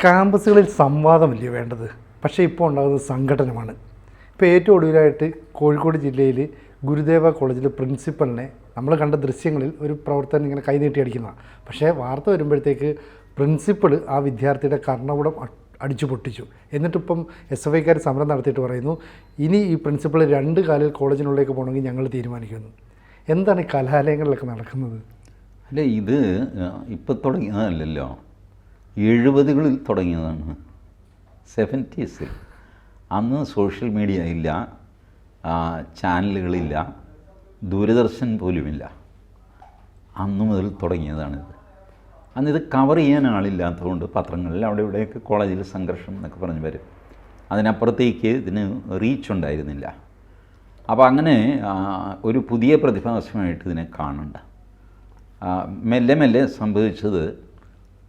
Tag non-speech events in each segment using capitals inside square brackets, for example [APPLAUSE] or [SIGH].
ക്യാമ്പസുകളിൽ സംവാദമല്ലേ വേണ്ടത്? പക്ഷേ ഇപ്പോൾ ഉണ്ടാകുന്നത് സംഘടനമാണ് ഇപ്പോൾ ഏറ്റവും ഒടുവിലായിട്ട് കോഴിക്കോട് ജില്ലയിൽ ഗുരുദേവ കോളേജിലെ പ്രിൻസിപ്പലിനെ നമ്മൾ കണ്ട ദൃശ്യങ്ങളിൽ ഒരു പ്രവർത്തനം ഇങ്ങനെ കൈനീട്ടി അടിക്കുന്നതാണ് പക്ഷേ വാർത്ത വരുമ്പോഴത്തേക്ക് പ്രിൻസിപ്പൾ ആ വിദ്യാർത്ഥിയുടെ കർണപുടം അ- അടിച്ചു പൊട്ടിച്ചു. എന്നിട്ടിപ്പം എസ് എഫ് ഐക്കാർ സമരം നടത്തിയിട്ട് പറയുന്നു ഇനി ഈ പ്രിൻസിപ്പൾ രണ്ട് കാലിൽ കോളേജിനുള്ളിലേക്ക് പോകണമെങ്കിൽ ഞങ്ങൾ തീരുമാനിക്കുന്നു. എന്താണ് കലാലയങ്ങളിലൊക്കെ നടക്കുന്നത്? അല്ല ഇത് ഇപ്പം തുടങ്ങിയതല്ലല്ലോ എഴുപതുകളിൽ തുടങ്ങിയതാണ്. സെവന്റീസിൽ അന്ന് സോഷ്യൽ മീഡിയ ഇല്ല. ചാനലുകളില്ല ദൂരദർശൻ പോലുമില്ല. അന്ന് മുതൽ തുടങ്ങിയതാണിത് അന്ന് ഇത് കവർ ചെയ്യാൻ ആളില്ലാത്തതുകൊണ്ട് പത്രങ്ങളിൽ അവിടെ ഇവിടെയൊക്കെ കോളേജിൽ സംഘർഷം എന്നൊക്കെ പറഞ്ഞ് വരും. അതിനപ്പുറത്തേക്ക് ഇതിന് റീച്ച് ഉണ്ടായിരുന്നില്ല. അപ്പോൾ അങ്ങനെ ഒരു പുതിയ പ്രതിഭാസമായിട്ട് ഇതിനെ കാണണ്ട. മെല്ലെ മെല്ലെ സംഭവിച്ചത്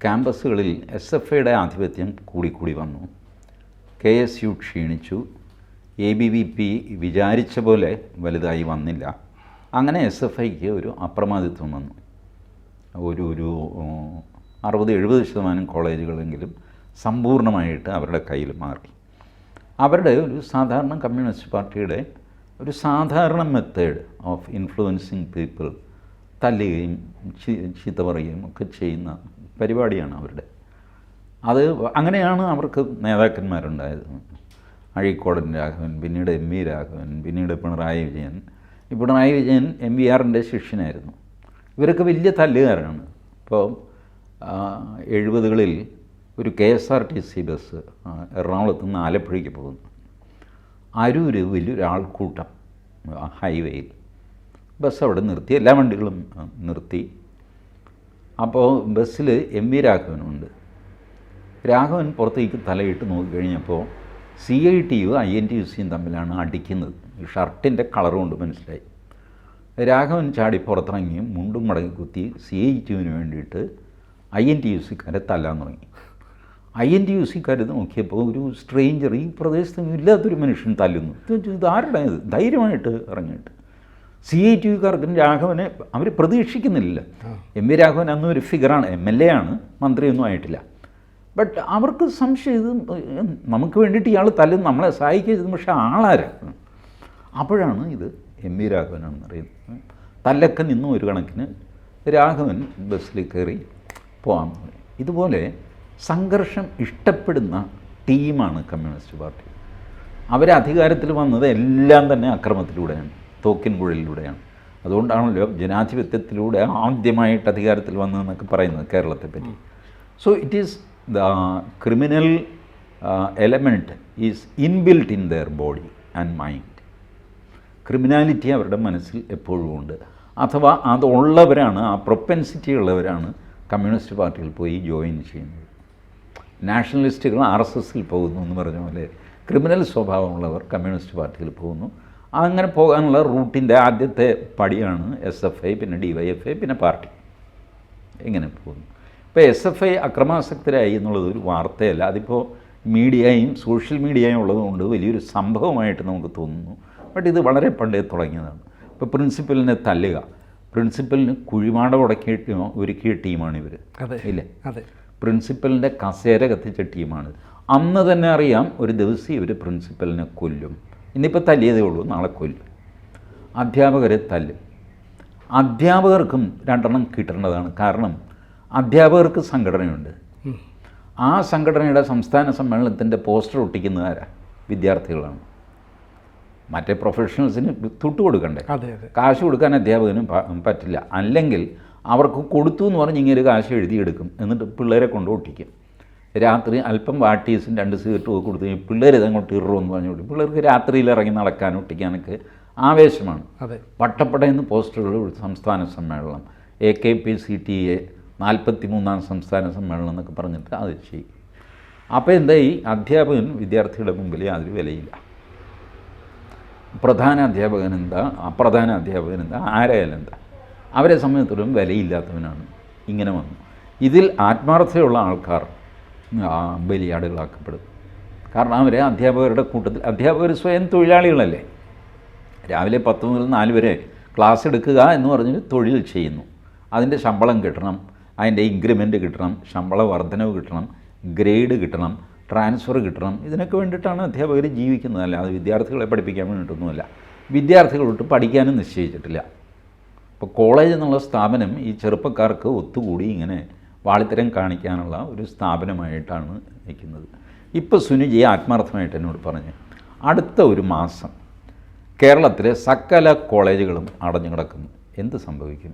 ക്യാമ്പസുകളിൽ എസ് എഫ് ഐയുടെ ആധിപത്യം കൂടിക്കൂടി വന്നു. കെ എസ് യു ക്ഷീണിച്ചു. എ ബി വി പി വിചാരിച്ച പോലെ വലുതായി വന്നില്ല. അങ്ങനെ എസ് എഫ് ഐക്ക് ഒരു അപ്രമാദിത്വം വന്നു. ഒരു ഒരു അറുപത് എഴുപത് ശതമാനം കോളേജുകളെങ്കിലും സമ്പൂർണമായിട്ട് അവരുടെ കയ്യിൽ മാറി. അവരുടെ ഒരു സാധാരണ കമ്മ്യൂണിസ്റ്റ് പാർട്ടിയുടെ ഒരു സാധാരണ മെത്തേഡ് ഓഫ് ഇൻഫ്ലുവൻസിങ് പീപ്പിൾ തല്ലുകയും ചീത്ത പറയുകയും ഒക്കെ ചെയ്യുന്ന പരിപാടിയാണ് അവരുടെ. അത് അങ്ങനെയാണ് അവർക്ക് നേതാക്കന്മാരുണ്ടായത്. അഴീക്കോടൻ രാഘവൻ പിന്നീട് എം വി രാഘവൻ പിന്നീട് പിണറായി വിജയൻ. ഈ പിണറായി വിജയൻ എം വി ആറിന്റെ ശിഷ്യനായിരുന്നു. ഇവരൊക്കെ വലിയ തല്ലുകാരാണ്. ഇപ്പോൾ എഴുപതുകളിൽ ഒരു K S R T C bus എറണാകുളത്ത് നിന്ന് ആലപ്പുഴയ്ക്ക് പോകുന്നു. അരൂര് വലിയൊരു ആൾക്കൂട്ടം ആ, ഹൈവേയിൽ. ബസ് അവിടെ നിർത്തി എല്ലാ വണ്ടികളും നിർത്തി. അപ്പോൾ ബസ്സിൽ എം വി രാഘവനുണ്ട് രാഘവൻ പുറത്തേക്ക് തലയിട്ട് നോക്കിക്കഴിഞ്ഞപ്പോൾ C I T U I N T U സിയും തമ്മിലാണ് അടിക്കുന്നത്. ഷർട്ടിന്റെ കളർ കൊണ്ട് മനസ്സിലായി. രാഘവൻ ചാടി പുറത്തിറങ്ങി മുണ്ടും മടങ്ങി കുത്തി സി ഐ ടി യുവിന് വേണ്ടിയിട്ട് ഐ എൻ ടി യു സിക്കാരെ തല്ലാൻ തുടങ്ങി. ഐ എൻ ടി യു സിക്കാർ നോക്കിയപ്പോൾ ഒരു സ്ട്രേഞ്ചർ ഈ പ്രദേശത്തൊന്നും ഇല്ലാത്തൊരു മനുഷ്യൻ തല്ലുന്നു. ഇത് ആരുടെ? ധൈര്യമായിട്ട് ഇറങ്ങിയിട്ട്. സി ഐ ടി യുക്കാർക്കും രാഘവനെ അവർ പ്രതീക്ഷിക്കുന്നില്ല. എം വി രാഘവൻ അന്ന് ഒരു ഫിഗറാണ് എം എൽ എ ആണ്. മന്ത്രിയൊന്നും ആയിട്ടില്ല. ബട്ട് അവർക്ക് സംശയം ഇത് നമുക്ക് വേണ്ടിയിട്ട് ഇയാൾ തല്ലും നമ്മളെ സഹായിക്കരുത് പക്ഷേ ആളാരാണ് അപ്പോഴാണ് ഇത് എം വി രാഘവനാണെന്ന് അറിയുന്നത്. തല്ലൊക്കെ നിന്നും ഒരു കണക്കിന് രാഘവൻ ബസ്സിൽ കയറി പോകാൻ ഇതുപോലെ സംഘർഷം ഇഷ്ടപ്പെടുന്ന ടീമാണ് കമ്മ്യൂണിസ്റ്റ് പാർട്ടി. അവരധികാരത്തിൽ അധികാരത്തിൽ വന്നത് എല്ലാം തന്നെ അക്രമത്തിലൂടെയാണ്. തോക്കിൻ കുഴലിലൂടെയാണ് അതുകൊണ്ടാണല്ലോ ജനാധിപത്യത്തിലൂടെ ആദ്യമായിട്ട് അധികാരത്തിൽ വന്നതെന്നൊക്കെ പറയുന്നത് കേരളത്തെ പറ്റി. So it is the criminal element is inbuilt in their body and mind criminality അവരുടെ മനസ്സിൽ എപ്പോഴും ഉണ്ട്. അഥവാ അതുള്ളവരാണ് ആ പ്രൊപ്പൻസിറ്റി ഉള്ളവരാണ് കമ്മ്യൂണിസ്റ്റ് പാർട്ടിയിൽ പോയി ജോയിൻ ചെയ്യുന്നത്. നാഷണലിസ്റ്റുകൾ ആർ എസ് എസിൽ പോകുന്നു എന്ന് പറഞ്ഞ പോലെ ക്രിമിനൽ സ്വഭാവമുള്ളവർ കമ്മ്യൂണിസ്റ്റ് പാർട്ടിയിൽ പോകുന്നു. അങ്ങനെ പോകാനുള്ള റൂട്ടിന്റെ ആദ്യത്തെ പടിയാണ് എസ് എഫ് ഐ പിന്നെ ഡി വൈ എഫ് ഐ പിന്നെ പാർട്ടി. എങ്ങനെ പോകുന്നു. ഇപ്പോൾ എസ് എഫ് ഐ അക്രമാസക്തരായി എന്നുള്ളത് ഒരു വാർത്തയല്ല. അതിപ്പോൾ മീഡിയയും സോഷ്യൽ മീഡിയയും ഉള്ളതുകൊണ്ട് വലിയൊരു സംഭവമായിട്ട് നമുക്ക് തോന്നുന്നു. ബട്ട് ഇത് വളരെ പണ്ടേ തുടങ്ങിയതാണ്. ഇപ്പോൾ പ്രിൻസിപ്പലിനെ തല്ലുക. പ്രിൻസിപ്പലിന് കുഴിമാട ഉടക്കിയ ടീം- ഒരുക്കിയ ടീമാണ് ഇവർ ഇല്ലേ? അതെ. പ്രിൻസിപ്പലിന്റെ കസേര കത്തിച്ച ടീമാണ്. അന്ന് തന്നെ അറിയാം ഒരു ദിവസം ഇവർ പ്രിൻസിപ്പലിനെ കൊല്ലും. ഇന്നിപ്പോൾ തല്ലിയതേ ഉള്ളൂ നാളെ കൊല്ലും. അധ്യാപകരെ തല്ലും. അധ്യാപകർക്കും രണ്ടെണ്ണം കിട്ടേണ്ടതാണ്. കാരണം അധ്യാപകർക്ക് സംഘടനയുണ്ട്. ആ സംഘടനയുടെ സംസ്ഥാന സമ്മേളനത്തിന്റെ പോസ്റ്റർ ഒട്ടിക്കുന്നതാരാ വിദ്യാർത്ഥികളാണ്. മറ്റേ പ്രൊഫഷണൽസിന് തൊട്ട് കൊടുക്കണ്ടേ? കാശ് കൊടുക്കാൻ അധ്യാപകനും പറ്റില്ല. അല്ലെങ്കിൽ അവർക്ക് കൊടുത്തു എന്ന് പറഞ്ഞ് ഇങ്ങനെ കാശ് എഴുതിയെടുക്കും. എന്നിട്ട് പിള്ളേരെ കൊണ്ട് ഒട്ടിക്കും. രാത്രി അല്പം വാട്ടീസും രണ്ട് സിഗരറ്റും കൊടുത്ത് കഴിഞ്ഞാൽ പിള്ളേർ ഇതങ്ങോട്ട് ഇറുമെന്ന് പറഞ്ഞു കൊടുക്കും പിള്ളേർക്ക് രാത്രിയിൽ ഇറങ്ങി നടക്കാൻ ഒട്ടിക്കാനൊക്കെ ആവേശമാണ്. അതെ. വട്ടപ്പടയെന്ന് പോസ്റ്ററുകൾ സംസ്ഥാന സമ്മേളനം. A K P C T A നാൽപ്പത്തി മൂന്നാം സംസ്ഥാന സമ്മേളനം എന്നൊക്കെ പറഞ്ഞിട്ട് അത് ചെയ്യും. അപ്പോൾ എന്താ ഈ അധ്യാപകൻ വിദ്യാർത്ഥിയുടെ മുമ്പിൽ യാതൊരു വിലയില്ല. പ്രധാന അധ്യാപകൻ എന്താ? അപ്രധാന അധ്യാപകൻ എന്താ? ആരായാലും എന്താ? അവരെ സംബന്ധിച്ചിടത്തോളം വിലയില്ലാത്തവനാണ്. ഇങ്ങനെ വന്നു. ഇതിൽ ആത്മാർത്ഥതയുള്ള ആൾക്കാർ ബലിയാടുകളാക്കപ്പെടും. കാരണം അവർ അധ്യാപകരുടെ കൂട്ടത്തിൽ അധ്യാപകർ സ്വയം തൊഴിലാളികളല്ലേ? രാവിലെ പത്ത് മുതൽ നാല് വരെ ക്ലാസ് എടുക്കുക എന്ന് പറഞ്ഞ് തൊഴിൽ ചെയ്യുന്നു. അതിന്റെ ശമ്പളം കിട്ടണം അതിന്റെ ഇൻക്രിമെന്റ് കിട്ടണം ശമ്പള വർധനവ് കിട്ടണം ഗ്രേഡ് കിട്ടണം ട്രാൻസ്ഫർ കിട്ടണം ഇതിനൊക്കെ വേണ്ടിയിട്ടാണ് അധ്യാപകർ ജീവിക്കുന്നത്. അല്ലാതെ വിദ്യാർത്ഥികളെ പഠിപ്പിക്കാൻ വേണ്ടിയിട്ടൊന്നുമല്ല. വിദ്യാർത്ഥികളോട്ട് പഠിക്കാനും നിശ്ചയിച്ചിട്ടില്ല. അപ്പോൾ കോളേജ് എന്നുള്ള സ്ഥാപനം ഈ ചെറുപ്പക്കാർക്ക് ഒത്തുകൂടി ഇങ്ങനെ വാളിത്തരം കാണിക്കാനുള്ള ഒരു സ്ഥാപനമായിട്ടാണ് നിൽക്കുന്നത് ഇപ്പോൾ സുനിജി ആത്മാർത്ഥമായിട്ട് എന്നോട് പറഞ്ഞു അടുത്ത ഒരു മാസം കേരളത്തിലെ സകല കോളേജുകളും അടഞ്ഞു കിടക്കുന്നു. എന്ത് സംഭവിക്കും?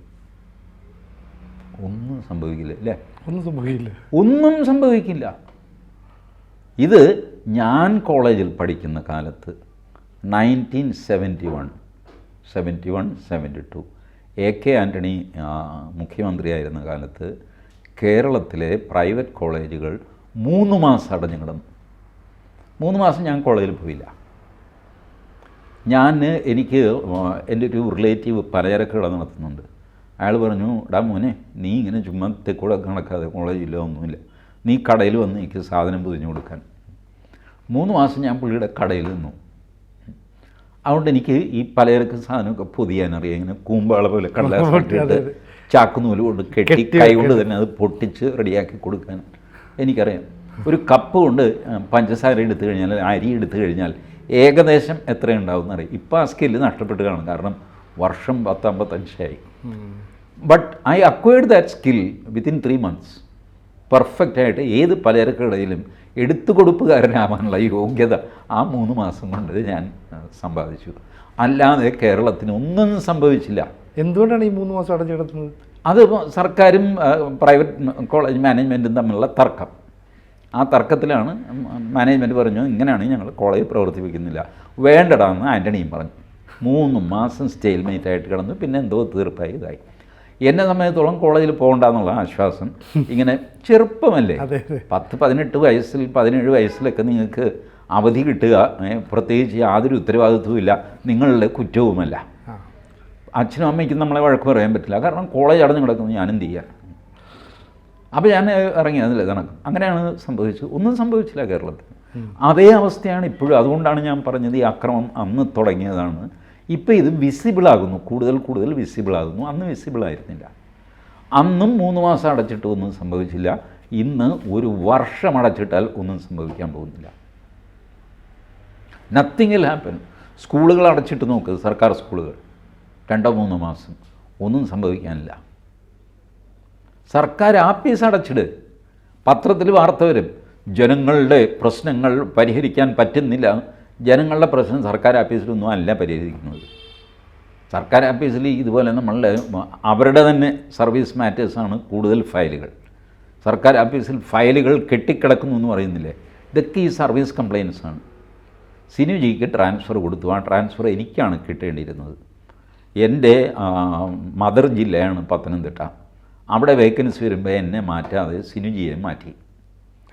ഒന്നും സംഭവിക്കില്ല അല്ലേ? ഒന്നും സംഭവിക്കില്ല. ഒന്നും സംഭവിക്കില്ല. ഇത് ഞാൻ കോളേജിൽ പഠിക്കുന്ന കാലത്ത് nineteen seventy one seventy one seventy two A K Antony മുഖ്യമന്ത്രിയായിരുന്ന കാലത്ത് കേരളത്തിലെ പ്രൈവറ്റ് കോളേജുകൾ മൂന്ന് മാസം അടഞ്ഞു കിടന്നു മൂന്ന് മാസം ഞാൻ കോളേജിൽ പോയില്ല. ഞാൻ എനിക്ക് എന്റെ ഒരു റിലേറ്റീവ് പലചരക്ക് കട നടത്തുന്നുണ്ട്. അയാൾ പറഞ്ഞു ഡാ മോനെ നീ ഇങ്ങനെ ചുമ്മാ തെക്കൂടെ കണക്കാതെ കോളേജില്ല ഒന്നുമില്ല. നീ കടയിൽ വന്ന് എനിക്ക് സാധനം പൊതിഞ്ഞു കൊടുക്കാൻ. മൂന്ന് മാസം ഞാൻ പുള്ളിയുടെ കടയിൽ നിന്നു. അതുകൊണ്ട് എനിക്ക് ഈ പലചരക്ക് സാധനമൊക്കെ പൊതിയാൻ അറിയാം ഇങ്ങനെ കൂമ്പാള പോലെ കടലാസ്. [LAUGHS] ചാക്കുനൂൽ കൊണ്ട് കെട്ടി കൈ കൊണ്ട് തന്നെ അത് പൊട്ടിച്ച് റെഡിയാക്കി കൊടുക്കാൻ എനിക്കറിയാം. ഒരു കപ്പ് കൊണ്ട് പഞ്ചസാര എടുത്തു കഴിഞ്ഞാൽ അരി എടുത്തു കഴിഞ്ഞാൽ ഏകദേശം എത്ര ഉണ്ടാവും എന്നറിയാം. ഇപ്പോൾ ആ സ്കില്ല് നഷ്ടപ്പെട്ട് കാണും. കാരണം വർഷം പത്തമ്പത്തഞ്ചായി. But I acquired that skill within three months perfect ആയിട്ട് ഏത് പലചരക്കടയിലും എടുത്തു കൊടുപ്പുകാരനാവാനുള്ള യോഗ്യത ആ മൂന്ന് മാസം കൊണ്ട് ഞാൻ സമ്പാദിച്ചു. അല്ലാതെ കേരളത്തിന് ഒന്നും സംഭവിച്ചില്ല. എന്തുകൊണ്ടാണ് ഈ മൂന്ന് മാസം അടഞ്ഞു കിടത്തുന്നത്? അത് സർക്കാരും പ്രൈവറ്റ് കോളേജ് മാനേജ്മെന്റും തമ്മിലുള്ള തർക്കം. ആ തർക്കത്തിലാണ് മാനേജ്മെന്റ് പറഞ്ഞു ഇങ്ങനെയാണ് ഞങ്ങൾ കോളേജ് പ്രവർത്തിപ്പിക്കുന്നില്ല. വേണ്ടടാന്ന് ആന്റണിയും പറഞ്ഞു. മൂന്ന് മാസം സ്റ്റേൽമേറ്റ് ആയിട്ട് കിടന്നു. പിന്നെ എന്തോ തീർപ്പായി ഇതായി. എന്നെ സമയത്തോളം കോളേജിൽ പോകണ്ടെന്നുള്ള ആശ്വാസം ഇങ്ങനെ ചെറുപ്പമല്ലേ? പത്ത് പതിനെട്ട് വയസ്സിൽ പതിനേഴ് വയസ്സിലൊക്കെ നിങ്ങൾക്ക് അവധി കിട്ടുക. പ്രത്യേകിച്ച് യാതൊരു ഉത്തരവാദിത്വവും ഇല്ല നിങ്ങളുടെ കുറ്റവുമല്ല. അച്ഛനും അമ്മയ്ക്കും നമ്മളെ വഴക്ക് പറയാൻ പറ്റില്ല. കാരണം കോളേജ് അടഞ്ഞു കിടക്കുന്നു ഞാൻ എന്ത് ചെയ്യാൻ അപ്പോൾ ഞാൻ ഇറങ്ങി അതിൽ കണക്ക് അങ്ങനെയാണ് സംഭവിച്ചത്. ഒന്നും സംഭവിച്ചില്ല കേരളത്തിൽ. അതേ അവസ്ഥയാണ് ഇപ്പോഴും. അതുകൊണ്ടാണ് ഞാൻ പറഞ്ഞത് ഈ അക്രമം അന്ന് തുടങ്ങിയതാണ്. ഇപ്പോൾ ഇത് വിസിബിളാകുന്നു കൂടുതൽ കൂടുതൽ വിസിബിളാകുന്നു അന്ന് വിസിബിളായിരുന്നില്ല അന്നും മൂന്ന് മാസം അടച്ചിട്ട് ഒന്നും സംഭവിച്ചില്ല. ഇന്ന് ഒരു വർഷം അടച്ചിട്ടാൽ ഒന്നും സംഭവിക്കാൻ പോകുന്നില്ല. നത്തിങ് വിൽ ഹാപ്പൻ സ്കൂളുകൾ അടച്ചിട്ട് നോക്ക് സർക്കാർ സ്കൂളുകൾ. രണ്ടോ മൂന്നോ മാസം ഒന്നും സംഭവിക്കാനില്ല. സർക്കാർ ആപ്പീസ് അടച്ചിട്. പത്രത്തിൽ വാർത്ത വരും. ജനങ്ങളുടെ പ്രശ്നങ്ങൾ പരിഹരിക്കാൻ പറ്റുന്നില്ല. ജനങ്ങളുടെ പ്രശ്നം സർക്കാർ ആപ്പീസിലൊന്നും അല്ല പരിഹരിക്കുന്നത്. സർക്കാർ ആപ്പീസിൽ ഇതുപോലെ നമ്മളുടെ അവരുടെ തന്നെ സർവീസ് മാറ്റേഴ്സാണ് കൂടുതൽ ഫയലുകൾ. സർക്കാർ ആപ്പീസിൽ ഫയലുകൾ കെട്ടിക്കിടക്കുന്നു എന്ന് പറയുന്നില്ലേ? ഇതൊക്കെ ഈ സർവീസ് കംപ്ലയിൻസാണ് സിനുജിക്ക് ട്രാൻസ്ഫർ കൊടുത്തു. ആ ട്രാൻസ്ഫർ എനിക്കാണ് കിട്ടേണ്ടിയിരുന്നത്. എന്റെ മദർ ജില്ലയാണ് പത്തനംതിട്ട. അവിടെ വേക്കൻസി വരുമ്പോൾ എന്നെ മാറ്റാതെ സിനുജിയെ മാറ്റി.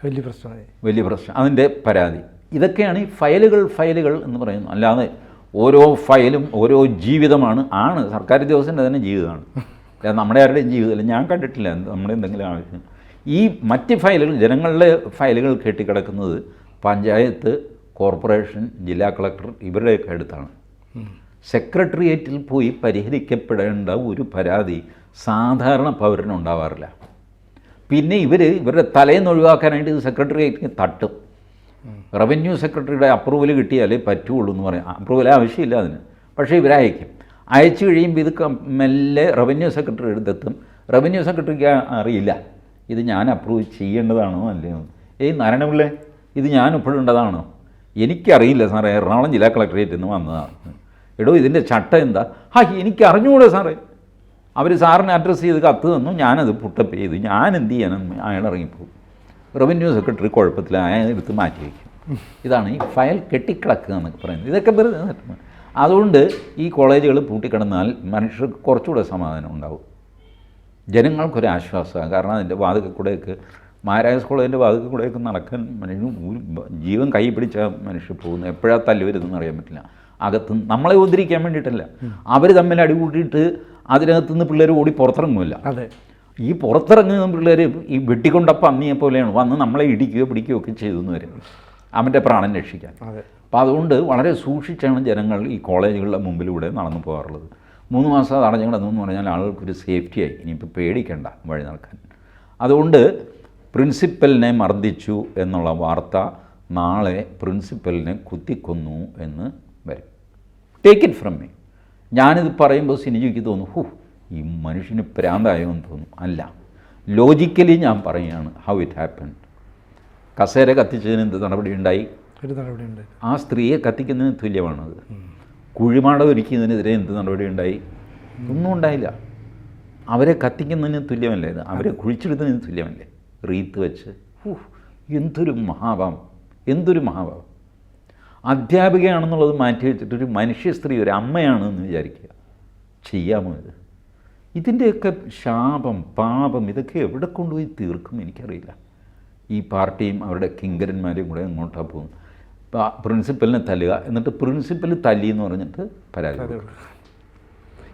വലിയ പ്രശ്നമായി. വലിയ പ്രശ്നം. അതിന്റെ പരാതി. ഇതൊക്കെയാണ് ഈ ഫയലുകൾ ഫയലുകൾ എന്ന് പറയുന്നത്. അല്ലാതെ ഓരോ ഫയലും ഓരോ ജീവിതമാണ് ആണ്. സർക്കാർ ഉദ്യോഗസ്ഥന്റെ തന്നെ ജീവിതമാണ്. അല്ലാതെ നമ്മുടെ ആരുടെയും ജീവിതമല്ല. ഞാൻ കണ്ടിട്ടില്ല നമ്മുടെ എന്തെങ്കിലും ആവശ്യം. ഈ മറ്റ് ഫയലുകൾ ജനങ്ങളുടെ ഫയലുകൾ കെട്ടിക്കിടക്കുന്നത് പഞ്ചായത്ത് കോർപ്പറേഷൻ ജില്ലാ കളക്ടർ ഇവരുടെയൊക്കെ അടുത്താണ്. സെക്രട്ടേറിയറ്റിൽ പോയി പരിഹരിക്കപ്പെടേണ്ട ഒരു പരാതി സാധാരണ പൗരനുണ്ടാവാറില്ല പിന്നെ ഇവർ ഇവരുടെ തലേന്ന് ഒഴിവാക്കാനായിട്ട് ഇത് സെക്രട്ടേറിയറ്റിന് തട്ടും. റവന്യൂ സെക്രട്ടറിയുടെ അപ്രൂവൽ കിട്ടിയാലേ പറ്റുള്ളൂ എന്ന് പറയാം. അപ്രൂവൽ ആവശ്യമില്ല അതിന്. പക്ഷേ ഇവരയക്കും അയച്ചു കഴിയുമ്പോൾ ഇത് മെല്ലെ റവന്യൂ സെക്രട്ടറി എടുത്തെത്തും റവന്യൂ സെക്രട്ടറിക്ക് അറിയില്ല. ഇത് ഞാൻ അപ്രൂവ് ചെയ്യേണ്ടതാണോ അല്ലയോ? ഏയ് നാരായണപിള്ളേ ഇത് ഞാൻ ഒപ്പിടേണ്ടതാണോ? എനിക്കറിയില്ല സാറേ എറണാകുളം ജില്ലാ കളക്ടറേറ്റിൽ നിന്ന് വന്നതാണ്. എടോ ഇതിന്റെ ചട്ട എന്താ? ഹാ എനിക്ക് സാറേ. അവർ സാറിനെ അഡ്രസ്സ് ചെയ്ത് കത്ത് തന്നു ഞാനത് പുട്ടപ്പ് ചെയ്തു. ഞാൻ എന്ത് ചെയ്യാനും അയാൾ ഇറങ്ങിപ്പോകും. റവന്യൂ സെക്രട്ടറി കുഴപ്പത്തില്ല അയാൾ എടുത്ത് മാറ്റി വയ്ക്കും. ഇതാണ് ഈ ഫയൽ കെട്ടിക്കിടക്കുക എന്നൊക്കെ പറയുന്നത്. ഇതൊക്കെ വെറുതെ. അതുകൊണ്ട് ഈ കോളേജുകൾ പൂട്ടിക്കിടന്നാൽ മനുഷ്യർക്ക് കുറച്ചുകൂടെ സമാധാനം ഉണ്ടാവും. ജനങ്ങൾക്കൊരു ആശ്വാസമാണ്. കാരണം അതിന്റെ വാതിൽ കൂടെയൊക്കെ മഹാരാജാസ് കോളേജിന്റെ വാതിൽ കൂടെയൊക്കെ നടക്കാൻ മനുഷ്യൻ ജീവൻ കൈ പിടിച്ച മനുഷ്യർ പോകുന്നത്. എപ്പോഴാണ് തല്ലു വരുന്നതെന്ന് അറിയാൻ പറ്റില്ല. അകത്ത് നമ്മളെ ഉദ്ധരിക്കാൻ വേണ്ടിയിട്ടല്ല. അവർ തമ്മിൽ അടികൂട്ടിയിട്ട് അതിനകത്ത് നിന്ന് പിള്ളേർ ഓടി പുറത്തിറങ്ങുമല്ല അതെ. ഈ പുറത്തിറങ്ങുന്ന പിള്ളേർ ഈ വെട്ടിക്കൊണ്ടപ്പം അമ്മിയെ പോലെയാണ് വന്ന് നമ്മളെ ഇടിക്കുകയോ പിടിക്കുകയോ ഒക്കെ ചെയ്തു എന്ന് വരും. അവന്റെ പ്രാണൻ രക്ഷിക്കാൻ. അപ്പം അപ്പോൾ അതുകൊണ്ട് വളരെ സൂക്ഷിച്ചാണ് ജനങ്ങൾ ഈ കോളേജുകളുടെ മുമ്പിലൂടെ നടന്നു പോകാറുള്ളത്. മൂന്ന് മാസം എന്ന് പറഞ്ഞാൽ ആളുകൾക്കൊരു സേഫ്റ്റിയായി ഇനിയിപ്പോൾ പേടിക്കണ്ട വഴി നടക്കാൻ. അതുകൊണ്ട് പ്രിൻസിപ്പലിനെ മർദ്ദിച്ചു എന്നുള്ള വാർത്ത നാളെ പ്രിൻസിപ്പലിനെ കുത്തിക്കൊന്നു എന്ന് ടേക്ക് ഇറ്റ് ഫ്രം മീ ഞാനിത് പറയുമ്പോൾ സിനിജിക്ക് തോന്നും ഹു ഈ മനുഷ്യന് പ്രാന്തായോ എന്ന് തോന്നും അല്ല ലോജിക്കലി ഞാൻ പറയുകയാണ് ഹൗ ഇറ്റ് ഹാപ്പൻ കസേര കത്തിച്ചതിന് എന്ത് നടപടി ഉണ്ടായി ഒരു നടപടിയുണ്ട് ആ സ്ത്രീയെ കത്തിക്കുന്നതിന് തുല്യമാണത്. കുഴിമാട ഒരുക്കിയതിനെതിരെ എന്ത് നടപടി ഉണ്ടായി ഒന്നും ഉണ്ടായില്ല. അവരെ കത്തിക്കുന്നതിന് തുല്യമല്ലേ ഇത്? അവരെ കുഴിച്ചെടുത്തതിന് തുല്യമല്ലേ? റീത്ത് വെച്ച് ഹു എന്തൊരു മഹാഭാവം. എന്തൊരു മഹാഭാവം. അധ്യാപികയാണെന്നുള്ളത് മാറ്റി വെച്ചിട്ട് ഒരു മനുഷ്യ സ്ത്രീ ഒരു അമ്മയാണ് എന്ന് വിചാരിക്കുക. ചെയ്യാമോ ഇത്? ഇതിന്റെയൊക്കെ ശാപം പാപം ഇതൊക്കെ എവിടെ കൊണ്ടുപോയി തീർക്കും എനിക്കറിയില്ല. ഈ പാർട്ടിയും അവരുടെ കിങ്കരന്മാരെയും കൂടെ അങ്ങോട്ടാണ് പോകുന്നത്? പ്രിൻസിപ്പലിനെ തല്ലുക എന്നിട്ട് പ്രിൻസിപ്പൽ തല്ലി എന്ന് പറഞ്ഞിട്ട് പരാതി.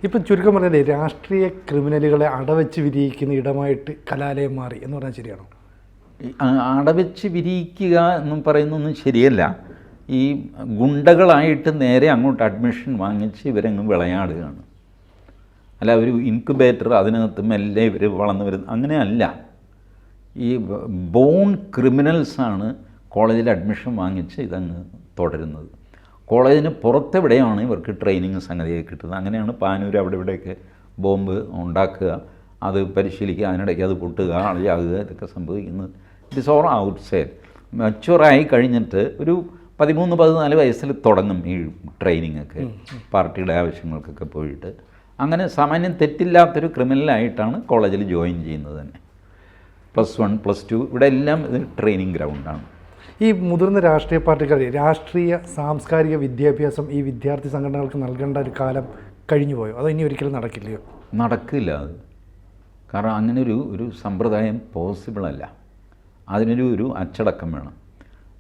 ഇപ്പം ചുരുക്കം പറഞ്ഞാലേ രാഷ്ട്രീയ ക്രിമിനലുകളെ അടവച്ച് വിരിയിക്കുന്ന ഇടമായിട്ട് കലാലയം മാറി എന്ന് പറഞ്ഞാൽ ശരിയാണോ? അടവെച്ച് വിരിയിക്കുക എന്നും പറയുന്നൊന്നും ശരിയല്ല. ഈ ഗുണ്ടകളായിട്ട് നേരെ അങ്ങോട്ട് അഡ്മിഷൻ വാങ്ങിച്ച് ഇവരങ്ങ് വിളയാടുകയാണ്. അല്ല ഒരു ഇൻക്യുബേറ്റർ അതിനകത്ത് മെല്ലെ ഇവർ വളർന്നു വരുന്നത് അങ്ങനെയല്ല. ഈ ബോൺ ക്രിമിനൽസാണ് കോളേജിൽ അഡ്മിഷൻ വാങ്ങിച്ച് ഇതങ്ങ് തുടരുന്നത്. കോളേജിന് പുറത്തെവിടെയാണ് ഇവർക്ക് ട്രെയിനിങ് സംഗതിയൊക്കെ കിട്ടുന്നത്? അങ്ങനെയാണ് പാനൂർ അവിടെ ഇവിടെയൊക്കെ ബോംബ് ഉണ്ടാക്കുക അത് പരിശീലിക്കുക അതിനിടയ്ക്ക് അത് പൊട്ടുക അളിയാകുക ഇതൊക്കെ സംഭവിക്കുന്നത്. It is all outside മെച്ചുവറായി കഴിഞ്ഞിട്ട് ഒരു പതിമൂന്ന് പതിനാല് വയസ്സിൽ തുടങ്ങും ഈ ട്രെയിനിങ് ഒക്കെ പാർട്ടിയുടെ ആവശ്യങ്ങൾക്കൊക്കെ പോയിട്ട്. അങ്ങനെ സാമാന്യം തെറ്റില്ലാത്തൊരു ക്രിമിനലായിട്ടാണ് കോളേജിൽ ജോയിൻ ചെയ്യുന്നത് തന്നെ. പ്ലസ് വൺ പ്ലസ് ടു ഇവിടെ എല്ലാം ഇത് ട്രെയിനിങ് ഗ്രൗണ്ടാണ്. ഈ മുതിർന്ന രാഷ്ട്രീയ പാർട്ടിക്കാർ രാഷ്ട്രീയ സാംസ്കാരിക വിദ്യാഭ്യാസം ഈ വിദ്യാർത്ഥി സംഘടനകൾക്ക് നൽകേണ്ട ഒരു കാലം കഴിഞ്ഞു പോയോ അതോ ഇനി ഒരിക്കലും നടക്കില്ലയോ? നടക്കില്ല അത്. കാരണം അങ്ങനൊരു ഒരു ഒരു സമ്പ്രദായം പോസിബിളല്ല. അതിനൊരു ഒരു അച്ചടക്കം വേണം.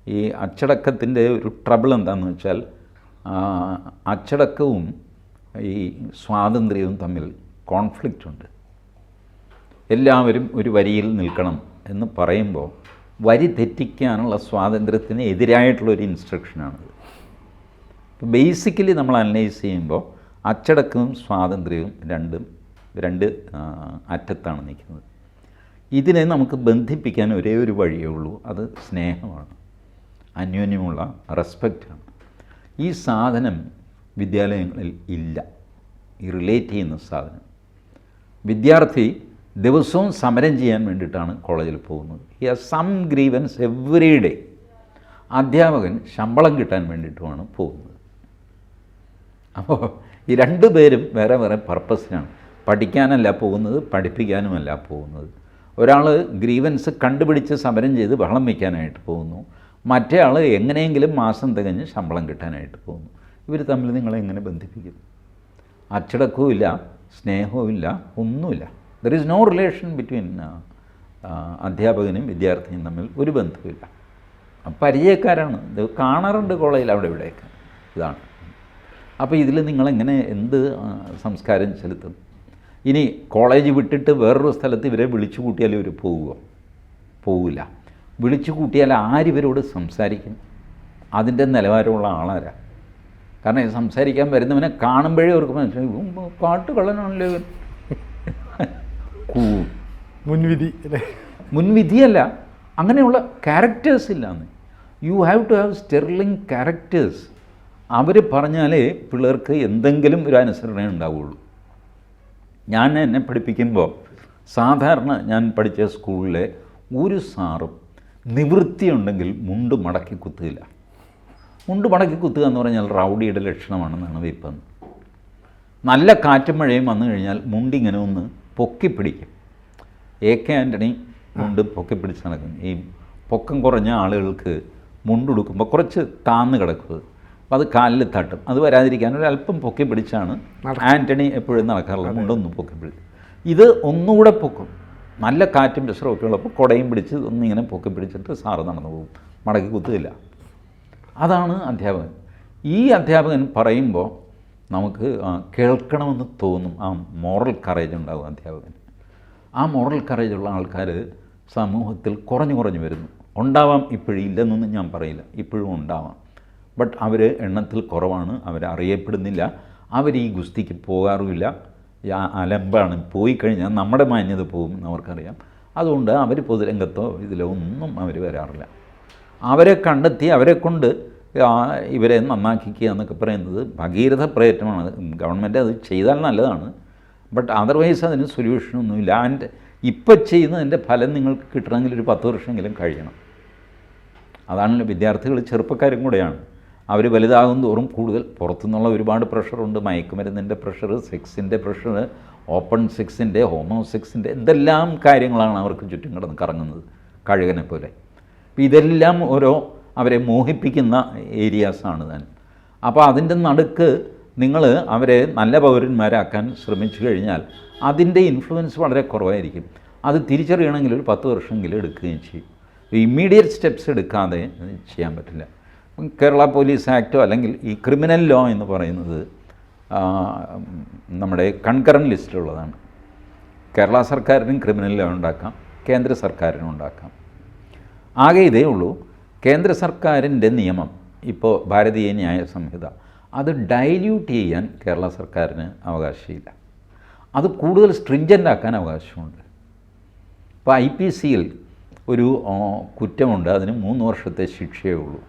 ഈ അച്ചടക്കത്തിന്റെ ഒരു ട്രബിൾ എന്താണെന്ന് വെച്ചാൽ അച്ചടക്കവും ഈ സ്വാതന്ത്ര്യവും തമ്മിൽ കോൺഫ്ലിക്റ്റ് ഉണ്ട്. എല്ലാവരും ഒരു വരിയിൽ നിൽക്കണം എന്ന് പറയുമ്പോൾ വരി തെറ്റിക്കാനുള്ള സ്വാതന്ത്ര്യത്തിന് എതിരായിട്ടുള്ളൊരു ഇൻസ്ട്രക്ഷനാണത് ഇപ്പോൾ ബേസിക്കലി നമ്മൾ അനലൈസ് ചെയ്യുമ്പോൾ അച്ചടക്കവും സ്വാതന്ത്ര്യവും രണ്ടും രണ്ട് അറ്റത്താണ് നിൽക്കുന്നത്. ഇതിനെ നമുക്ക് ബന്ധിപ്പിക്കാൻ ഒരേ ഒരു വഴിയേ ഉള്ളൂ. അത് സ്നേഹമാണ്. അന്യോന്യമുള്ള റെസ്പെക്റ്റാണ് ഈ സാധനം വിദ്യാലയങ്ങളിൽ ഇല്ല. ഈ റിലേറ്റ് ചെയ്യുന്ന സാധനം. വിദ്യാർത്ഥി ദിവസവും സമരം ചെയ്യാൻ വേണ്ടിയിട്ടാണ് കോളേജിൽ പോകുന്നത്. ഈ സം ഗ്രീവൻസ് എവറി ഡേ അധ്യാപകൻ ശമ്പളം കിട്ടാൻ വേണ്ടിയിട്ടുമാണ് പോകുന്നത്. അപ്പോൾ ഈ രണ്ട് പേരും വേറെ വേറെ പർപ്പസിനാണ് പഠിക്കാനല്ല പോകുന്നത് പഠിപ്പിക്കാനുമല്ല പോകുന്നത്. ഒരാൾ ഗ്രീവൻസ് കണ്ടുപിടിച്ച് സമരം ചെയ്ത് വെള്ളം വയ്ക്കാനായിട്ട് പോകുന്നു. മറ്റേ ആൾ എങ്ങനെയെങ്കിലും മാസം തികഞ്ഞ് ശമ്പളം കിട്ടാനായിട്ട് പോകുന്നു. ഇവർ തമ്മിൽ നിങ്ങളെ എങ്ങനെ ബന്ധിപ്പിക്കും? അച്ചടക്കവും സ്നേഹവുമില്ല ഒന്നുമില്ല. There is no relation between അധ്യാപകനും വിദ്യാർത്ഥിയും തമ്മിൽ ഒരു ബന്ധവുമില്ല. പരിചയക്കാരാണ്. ഇത് കാണാറുണ്ട് കോളേജിൽ അവിടെ ഇവിടെയൊക്കെ. ഇതാണ്. അപ്പോൾ ഇതിൽ നിങ്ങളെങ്ങനെ എന്ത് സംസ്കാരം ചെലുത്തും? ഇനി കോളേജ് വിട്ടിട്ട് വേറൊരു സ്ഥലത്ത് ഇവരെ വിളിച്ചു കൂട്ടിയാൽ ഇവർ പോവുക പോവില്ല. വിളിച്ചു കൂട്ടിയാൽ ആരിവരോട് സംസാരിക്കും? അതിന്റെ നിലവാരമുള്ള ആളാരാ? കാരണം സംസാരിക്കാൻ വരുന്നവനെ കാണുമ്പോഴേ അവർക്ക് മനസ്സിലായി പാട്ട് കള്ളനാണല്ലോ ഇവൻ. മുൻവിധി മുൻവിധിയല്ല. അങ്ങനെയുള്ള ക്യാരക്ടേഴ്സ് ഇല്ലാന്ന്. You have to have sterling characters അവർ പറഞ്ഞാലേ പിള്ളേർക്ക് എന്തെങ്കിലും ഒരു അനുസരണ ഉണ്ടാവുള്ളൂ. ഞാൻ എന്നെ പഠിപ്പിക്കുമ്പോൾ സാധാരണ ഞാൻ പഠിച്ച സ്കൂളിലെ ഒരു സാറും നിവൃത്തിയുണ്ടെങ്കിൽ മുണ്ട് മടക്കി കുത്തുകയില്ല. മുണ്ട് മടക്കി കുത്തുക എന്ന് പറഞ്ഞാൽ റൗഡിയുടെ ലക്ഷണമാണെന്നാണ് വിപ്പം നല്ല കാറ്റും മഴയും വന്നു കഴിഞ്ഞാൽ മുണ്ടിങ്ങനെ ഒന്ന് പൊക്കിപ്പിടിക്കും എ കെ ആന്റണി മുണ്ട് പൊക്കിപ്പിടിച്ച് നടക്കും. ഈ പൊക്കം കുറഞ്ഞ ആളുകൾക്ക് മുണ്ടുടുക്കുമ്പോൾ കുറച്ച് താന്ന് കിടക്കുന്നത് അപ്പോൾ അത് കാലിൽ തട്ടും. അത് വരാതിരിക്കാൻ ഒരു അല്പം പൊക്കി പിടിച്ചാണ് ആന്റണി എപ്പോഴും നടക്കാറുള്ളത്. മുണ്ടൊന്ന് പൊക്കി പിടിച്ച് ഇത് ഒന്നുകൂടെ പൊക്കും. നല്ല കാറ്റും വിശ്രമൊക്കെ ഉള്ളപ്പോൾ കുടയും പിടിച്ച് ഒന്നിങ്ങനെ പൊക്കി പിടിച്ചിട്ട് സാറ് നടന്നു പോകും. മടക്കി കുത്തുകയില്ല. അതാണ് അധ്യാപകൻ. ഈ അധ്യാപകൻ പറയുമ്പോൾ നമുക്ക് കേൾക്കണമെന്ന് തോന്നും ആ മോറൽ കറേജ് ഉണ്ടാകും അധ്യാപകൻ ആ മോറൽ കറേജ് ഉള്ള ആൾക്കാർ സമൂഹത്തിൽ കുറഞ്ഞു കുറഞ്ഞു വരുന്നു. ഉണ്ടാവാം ഇപ്പോഴും ഇല്ലെന്നൊന്നും ഞാൻ പറയില്ല. ഇപ്പോഴും ഉണ്ടാവാം. ബട്ട് അവർ എണ്ണത്തിൽ കുറവാണ്. അവരറിയപ്പെടുന്നില്ല അവർ ഈ ഗുസ്തിക്ക് പോകാറുമില്ല. അലമ്പാണ് പോയി കഴിഞ്ഞാൽ നമ്മുടെ മാന്യത പോകും എന്ന് അവർക്കറിയാം അതുകൊണ്ട് അവർ പൊതുരംഗത്തോ ഇതിലോ ഒന്നും അവർ വരാറില്ല. അവരെ കണ്ടെത്തി അവരെ കൊണ്ട് ഇവരെ നന്നാക്കിക്കുക എന്നൊക്കെ പറയുന്നത് ഭഗീരഥ പ്രയത്നമാണ്. ഗവൺമെന്റ് അത് ചെയ്താൽ നല്ലതാണ്. ബട്ട് അതർവൈസ് അതിന് സൊല്യൂഷനൊന്നുമില്ല. ആൻഡ് ഇപ്പം ചെയ്യുന്നതിന്റെ ഫലം നിങ്ങൾക്ക് കിട്ടണമെങ്കിൽ ഒരു പത്ത് വർഷമെങ്കിലും കഴിയണം. അതാണല്ലോ വിദ്യാർത്ഥികൾ ചെറുപ്പക്കാരും കൂടെയാണ്. അവർ വലുതാകും തോറും കൂടുതൽ പുറത്തുനിന്നുള്ള ഒരുപാട് പ്രഷറുണ്ട് മയക്കുമരുന്നിന്റെ പ്രഷർ സെക്സിന്റെ പ്രഷർ ഓപ്പൺ സെക്സിന്റെ ഹോമോ സെക്സിന്റെ എന്തെല്ലാം കാര്യങ്ങളാണ് അവർക്ക് ചുറ്റും കിടന്ന് കറങ്ങുന്നത് കഴുകനെ പോലെ. അപ്പോൾ ഇതെല്ലാം ഓരോ അവരെ മോഹിപ്പിക്കുന്ന ഏരിയാസാണ് താൻ. അപ്പോൾ അതിന്റെ നടുക്ക് നിങ്ങൾ അവരെ നല്ല പൗരന്മാരാക്കാൻ ശ്രമിച്ചു കഴിഞ്ഞാൽ അതിന്റെ ഇൻഫ്ലുവൻസ് വളരെ കുറവായിരിക്കും. അത് തിരിച്ചറിയണമെങ്കിൽ ഒരു പത്ത് വർഷമെങ്കിലും എടുക്കുകയും ചെയ്യും. ഇമ്മീഡിയറ്റ് സ്റ്റെപ്സ് എടുക്കാതെ ചെയ്യാൻ പറ്റില്ല. കേരള പോലീസ് ആക്റ്റോ അല്ലെങ്കിൽ ഈ ക്രിമിനൽ ലോ എന്ന് പറയുന്നത് നമ്മുടെ കൺകറൻ ലിസ്റ്റിലുള്ളതാണ്. കേരള സർക്കാരിനും ക്രിമിനൽ ലോ ഉണ്ടാക്കാം കേന്ദ്ര സർക്കാരിനും ഉണ്ടാക്കാം. ആകെ ഇതേ ഉള്ളൂ. കേന്ദ്ര സർക്കാരിന്റെ നിയമം ഇപ്പോൾ ഭാരതീയ ന്യായ സംഹിത അത് ഡൈല്യൂട്ട് ചെയ്യാൻ കേരള സർക്കാരിന് അവകാശമില്ല. അത് കൂടുതൽ സ്ട്രിഞ്ചന്റ് ആക്കാൻ അവകാശമുണ്ട്. ഇപ്പോൾ ഐ പി സിയിൽ ഒരു കുറ്റമുണ്ട് അതിന് മൂന്ന് വർഷത്തെ ശിക്ഷയേ ഉള്ളൂ.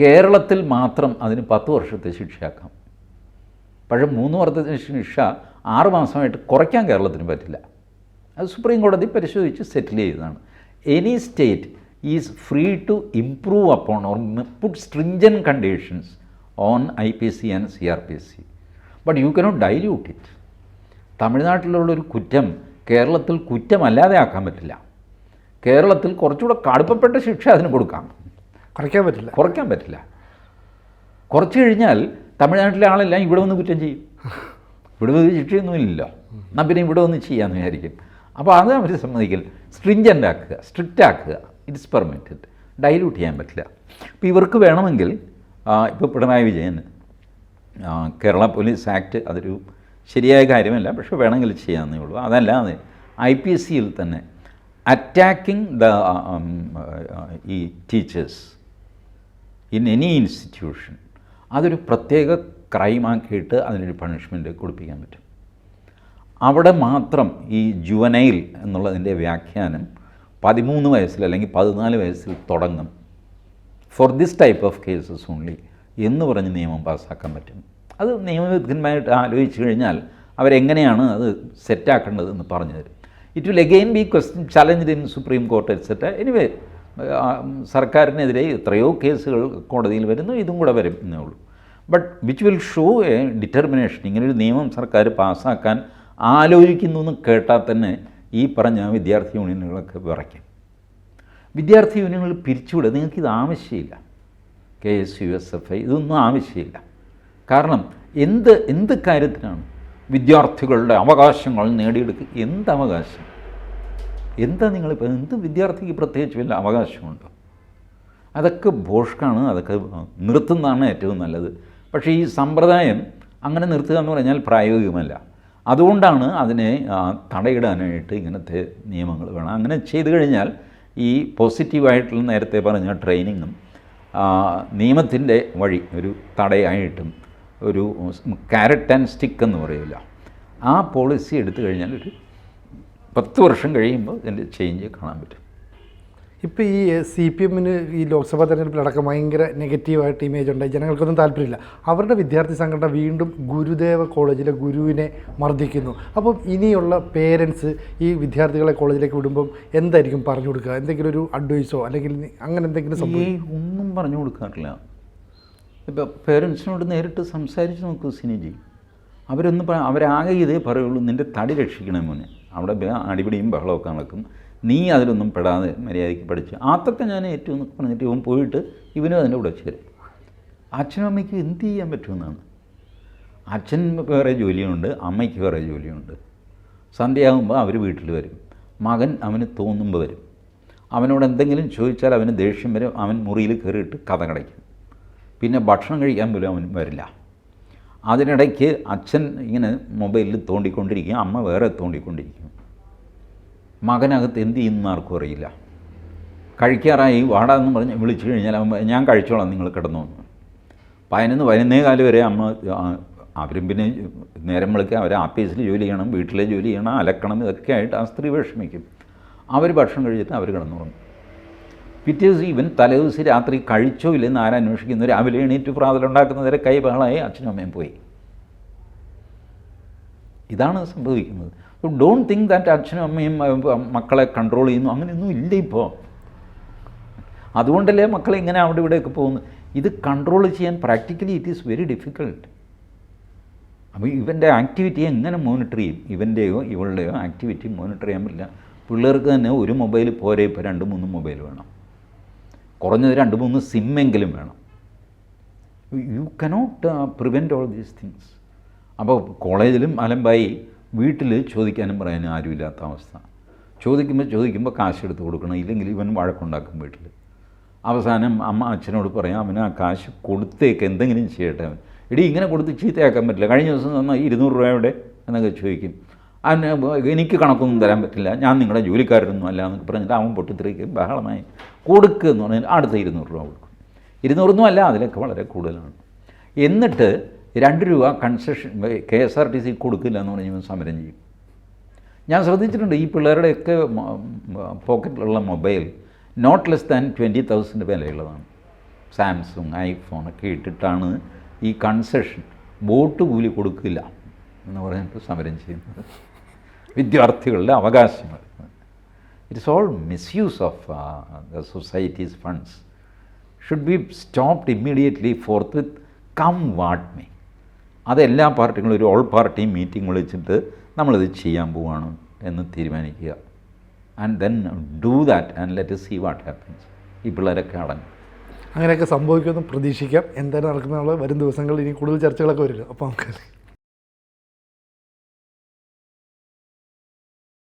കേരളത്തിൽ മാത്രം അതിന് പത്ത് വർഷത്തെ ശിക്ഷയാക്കാം. പക്ഷേ മൂന്ന് വർഷത്തിന് ശിക്ഷ ആറ് മാസമായിട്ട് കുറയ്ക്കാൻ കേരളത്തിന് പറ്റില്ല. അത് സുപ്രീം കോടതി പരിശോധിച്ച് സെറ്റിൽ ചെയ്തതാണ്. Any state is free to improve upon or put stringent conditions on I P C and C R P C but you cannot dilute it തമിഴ്നാട്ടിലുള്ളൊരു കുറ്റം കേരളത്തിൽ കുറ്റമല്ലാതെ ആക്കാൻ പറ്റില്ല. കേരളത്തിൽ കുറച്ചുകൂടെ കടുപ്പപ്പെട്ട ശിക്ഷ അതിന് കൊടുക്കാം. കുറയ്ക്കാൻ പറ്റില്ല. കുറയ്ക്കാൻ പറ്റില്ല. കുറച്ച് കഴിഞ്ഞാൽ തമിഴ്നാട്ടിലെ ആളെല്ലാം ഇവിടെ വന്ന് കുറ്റം ചെയ്യും. ഇവിടെ വന്ന് ശിക്ഷയൊന്നുമില്ലല്ലോ. എന്നാൽ പിന്നെ ഇവിടെ വന്ന് ചെയ്യാമെന്ന് വിചാരിക്കും. അപ്പോൾ അത് അവർ സമ്മതിക്കില്ല സ്ട്രിഞ്ചന്റ് ആക്കുക സ്ട്രിക്റ്റ് ആക്കുക. ഇറ്റ്സ് പെർമിറ്റഡ് ഡൈല്യൂട്ട് ചെയ്യാൻ പറ്റില്ല. അപ്പോൾ ഇവർക്ക് വേണമെങ്കിൽ ഇപ്പോൾ പിണറായി വിജയൻ കേരള പോലീസ് ആക്ട് അതൊരു ശരിയായ കാര്യമല്ല. പക്ഷേ വേണമെങ്കിൽ ചെയ്യാമെന്നേ ഉള്ളൂ. അതല്ലാതെ ഐ പി എസ് സിയിൽ തന്നെ അറ്റാക്കിംഗ് ദ ഈ ടീച്ചേഴ്സ് ഇൻ എനി ഇൻസ്റ്റിറ്റ്യൂഷൻ അതൊരു പ്രത്യേക ക്രൈമാക്കിയിട്ട് അതിനൊരു പണിഷ്മെന്റ് കൊടുപ്പിക്കാൻ പറ്റും. അവിടെ മാത്രം ഈ ജുവനൈൽ എന്നുള്ളതിന്റെ വ്യാഖ്യാനം പതിമൂന്ന് വയസ്സിൽ അല്ലെങ്കിൽ പതിനാല് വയസ്സിൽ തുടങ്ങും. For this type of cases only എന്ന് പറഞ്ഞ് നിയമം പാസ്സാക്കാൻ പറ്റും. അത് നിയമവിദഗ്ധന്മാരായിട്ട് ആലോചിച്ച് കഴിഞ്ഞാൽ അവരെങ്ങനെയാണ് അത് സെറ്റാക്കേണ്ടതെന്ന് പറഞ്ഞു തരും. It will again be question challenged in supreme court etcetera anyway സർക്കാരിനെതിരെ എത്രയോ കേസുകൾ കോടതിയിൽ വരുന്നു ഇതും കൂടെ വരും എന്നേ ഉള്ളൂ. But which will show a determination ഇങ്ങനൊരു നിയമം സർക്കാർ പാസ്സാക്കാൻ ആലോചിക്കുന്നു എന്ന് കേട്ടാൽ തന്നെ ഈ പറഞ്ഞ വിദ്യാർത്ഥി യൂണിയനുകളൊക്കെ വിറയ്ക്കും. വിദ്യാർത്ഥി യൂണിയനുകൾ പിരിച്ചുവിടുക നിങ്ങൾക്കിത് ആവശ്യമില്ല. K S U S F I ഇതൊന്നും ആവശ്യമില്ല. കാരണം എന്ത് എന്ത് കാര്യത്തിനാണ് വിദ്യാർത്ഥികളുടെ അവകാശങ്ങൾ നേടിയെടുക്കുക? എന്ത് അവകാശം? എന്താ നിങ്ങളിപ്പോൾ എന്ത് വിദ്യാർത്ഥിക്ക് പ്രത്യേകിച്ച് വല്ല അവകാശമുണ്ടോ? അതൊക്കെ ഭോഷ്കാണ് അതൊക്കെ നിർത്തുന്നതാണ് ഏറ്റവും നല്ലത്. പക്ഷേ ഈ സമ്പ്രദായം അങ്ങനെ നിർത്തുക എന്ന് പറഞ്ഞാൽ പ്രായോഗികമല്ല. അതുകൊണ്ടാണ് അതിനെ തടയിടാനായിട്ട് ഇങ്ങനത്തെ നിയമങ്ങൾ വേണം. അങ്ങനെ ചെയ്തു കഴിഞ്ഞാൽ ഈ പോസിറ്റീവായിട്ടുള്ള നേരത്തെ പറഞ്ഞ ട്രെയിനിങ്ങും നിയമത്തിന്റെ വഴി ഒരു തടയായിട്ടും ഒരു ക്യാരറ്റ് ആൻഡ് സ്റ്റിക്ക് എന്ന് പറയില്ല ആ പോളിസി എടുത്തു കഴിഞ്ഞാൽ ഒരു പത്ത് വർഷം കഴിയുമ്പോൾ ഇതിന്റെ ചേഞ്ച് കാണാൻ പറ്റും. ഇപ്പോൾ ഈ സി പി എമ്മിന് ഈ ലോക്സഭാ തെരഞ്ഞെടുപ്പിലടക്കം ഭയങ്കര നെഗറ്റീവായിട്ട് ഇമേജ് ഉണ്ടായി. ജനങ്ങൾക്കൊന്നും താല്പര്യമില്ല. അവരുടെ വിദ്യാർത്ഥി സംഘടന വീണ്ടും ഗുരുദേവ കോളേജിലെ ഗുരുവിനെ മർദ്ദിക്കുന്നു. അപ്പം ഇനിയുള്ള പേരൻസ് ഈ വിദ്യാർത്ഥികളെ കോളേജിലേക്ക് വിടുമ്പം എന്തായിരിക്കും പറഞ്ഞു കൊടുക്കുക? എന്തെങ്കിലും ഒരു അഡ്വൈസോ അല്ലെങ്കിൽ അങ്ങനെ എന്തെങ്കിലും സംഭവം ഒന്നും പറഞ്ഞു കൊടുക്കാറില്ല. ഇപ്പോൾ പേരൻസിനോട് നേരിട്ട് സംസാരിച്ച് നോക്കൂ സിനിജി. അവരൊന്നും അവരാകെ ഇതേ പറയുള്ളൂ നിന്റെ തടി രക്ഷിക്കണേ മോനെ. അവിടെ അടിപിടിയും ബഹളമൊക്കെ നടക്കും. നീ അതിലൊന്നും പെടാതെ മര്യാദയ്ക്ക് പഠിച്ച്. ആത്തൊക്കെ ഞാൻ ഏറ്റവും പറഞ്ഞിട്ട് ഇവൻ പോയിട്ട് ഇവനും അതിന്റെ കൂടെ ചേരും. അച്ഛനും അമ്മയ്ക്കും എന്ത് ചെയ്യാൻ പറ്റുമെന്നാണ്. അച്ഛൻ വേറെ ജോലിയുണ്ട് അമ്മയ്ക്ക് വേറെ ജോലിയുണ്ട്. സന്ധ്യയാകുമ്പോൾ അവർ വീട്ടിൽ വരും. മകൻ അവന് തോന്നുമ്പോൾ വരും. അവനോട് എന്തെങ്കിലും ചോദിച്ചാൽ അവന് ദേഷ്യം വരും. അവൻ മുറിയിൽ കയറിയിട്ട് കഥ കടയ്ക്കും. പിന്നെ ഭക്ഷണം കഴിക്കാൻ പോലും അവൻ വരില്ല. അതിനിടയ്ക്ക് അച്ഛൻ ഇങ്ങനെ മൊബൈലിൽ തോണ്ടിക്കൊണ്ടിരിക്കും അമ്മ വേറെ തോണ്ടിക്കൊണ്ടിരിക്കും. മകനകത്ത് എന്ത് ചെയ്യുന്ന ആർക്കും അറിയില്ല. കഴിക്കാറായി വാടാ എന്ന് പറഞ്ഞ് വിളിച്ചു കഴിഞ്ഞാൽ അമ്മ ഞാൻ കഴിച്ചോളാം നിങ്ങൾ കിടന്നു. പതിനൊന്ന് പതിനൊന്നേ കാലം വരെ അമ്മ അവരും പിന്നെ നേരം വിളിക്കുക അവർ ആഫീസിൽ ജോലി ചെയ്യണം വീട്ടിലെ ജോലി ചെയ്യണം അലക്കണം ഇതൊക്കെ ആയിട്ട് ആ സ്ത്രീ വിഷമിക്കും. അവർ ഭക്ഷണം കഴിച്ചിട്ട് അവർ കിടന്നുറങ്ങും. പിറ്റേ ദിവസം ഇവൻ തലേദിവസം രാത്രി കഴിച്ചോ ഇല്ലെന്ന് ആരന്വേഷിക്കുന്നു രാവിലെ എണീറ്റ് പ്രാതലുണ്ടാക്കുന്നവരെ കൈ ബഹളമായി അച്ഛനും അമ്മയും പോയി. ഇതാണ് സംഭവിക്കുന്നത്. ഡോണ്ട് തിങ്ക് ദാറ്റ് അച്ഛനും അമ്മയും മക്കളെ കൺട്രോൾ ചെയ്യുന്നു. അങ്ങനെയൊന്നും ഇല്ല ഇപ്പോൾ. അതുകൊണ്ടല്ലേ മക്കളെ ഇങ്ങനെ അവിടെ ഇവിടെയൊക്കെ പോകുന്നത്? ഇത് കൺട്രോൾ ചെയ്യാൻ practically it is very difficult അപ്പോൾ ഇവന്റെ ആക്ടിവിറ്റി എങ്ങനെ മോണിറ്റർ ചെയ്യും? ഇവന്റെയോ ഇവളുടെയോ ആക്ടിവിറ്റി മോണിറ്റർ ചെയ്യാൻ പറ്റില്ല. പിള്ളേർക്ക് തന്നെ ഒരു മൊബൈൽ പോരെ ഇപ്പോൾ രണ്ട് മൂന്ന് മൊബൈൽ വേണം. കുറഞ്ഞത് രണ്ട് മൂന്ന് സിമ്മെങ്കിലും വേണം. You cannot prevent all these things അപ്പോൾ കോളേജിലും അലമ്പായി വീട്ടിൽ ചോദിക്കാനും പറയാനും ആരുമില്ലാത്ത അവസ്ഥ. ചോദിക്കുമ്പോൾ ചോദിക്കുമ്പോൾ കാശ് എടുത്ത് കൊടുക്കണം ഇല്ലെങ്കിൽ ഇവൻ വഴക്കുണ്ടാക്കും വീട്ടിൽ. അവസാനം അമ്മ അച്ഛനോട് പറയാം അവന് ആ കാശ് കൊടുത്തേക്ക് എന്തെങ്കിലും ചെയ്യട്ടെ അവൻ. എടി ഇങ്ങനെ കൊടുത്ത് ചീത്തയാക്കാൻ പറ്റില്ല. കഴിഞ്ഞ ദിവസം തന്നാൽ ഇരുന്നൂറ് രൂപയുടെ എന്നൊക്കെ ചോദിക്കും. അതിന് എനിക്ക് കണക്കൊന്നും തരാൻ പറ്റില്ല. ഞാൻ നിങ്ങളുടെ ജോലിക്കാരനൊന്നും അല്ല എന്നൊക്കെ പറഞ്ഞിട്ട് അവൻ പൊട്ടിത്തെറിക്കും ബഹളമായി. കൊടുക്കുക എന്ന് പറഞ്ഞാൽ അടുത്ത ഇരുന്നൂറ് രൂപ കൊടുക്കും. ഇരുന്നൂറൊന്നും അല്ല അതിലൊക്കെ വളരെ കൂടുതലാണ്. എന്നിട്ട് രണ്ട് രൂപ concession K S R T C കൊടുക്കില്ല എന്ന് പറഞ്ഞ് സമരം ചെയ്യും. ഞാൻ ശ്രദ്ധിച്ചിട്ടുണ്ട് ഈ പിള്ളേരുടെയൊക്കെ പോക്കറ്റിലുള്ള mobile not less than twenty thousand വിലയുള്ളതാണ്. Samsung ഒക്കെ ഇട്ടിട്ടാണ് ഈ കൺസെഷൻ ബോട്ട് കൂലി കൊടുക്കില്ല എന്ന് പറഞ്ഞിട്ട് സമരം ചെയ്യുന്നത്. വിദ്യാർത്ഥികളുടെ അവകാശങ്ങൾ. It's all misuse of the societies funds should be stopped immediately forthwith come what may അത് എല്ലാ പാർട്ടികളും ഒരു ഓൾ പാർട്ടി മീറ്റിംഗ് വിളിച്ചിട്ട് നമ്മളിത് ചെയ്യാൻ പോവാണ് എന്ന് തീരുമാനിക്കുക. And then do that and let see what happens ഈ പിള്ളേരൊക്കെ അടങ്ങും. അങ്ങനെയൊക്കെ സംഭവിക്കുമെന്ന് പ്രതീക്ഷിക്കാം. എന്തായാലും നടക്കുന്ന വരും ദിവസങ്ങളിൽ ഇനി കൂടുതൽ ചർച്ചകളൊക്കെ വരില്ല. അപ്പോൾ നമുക്ക്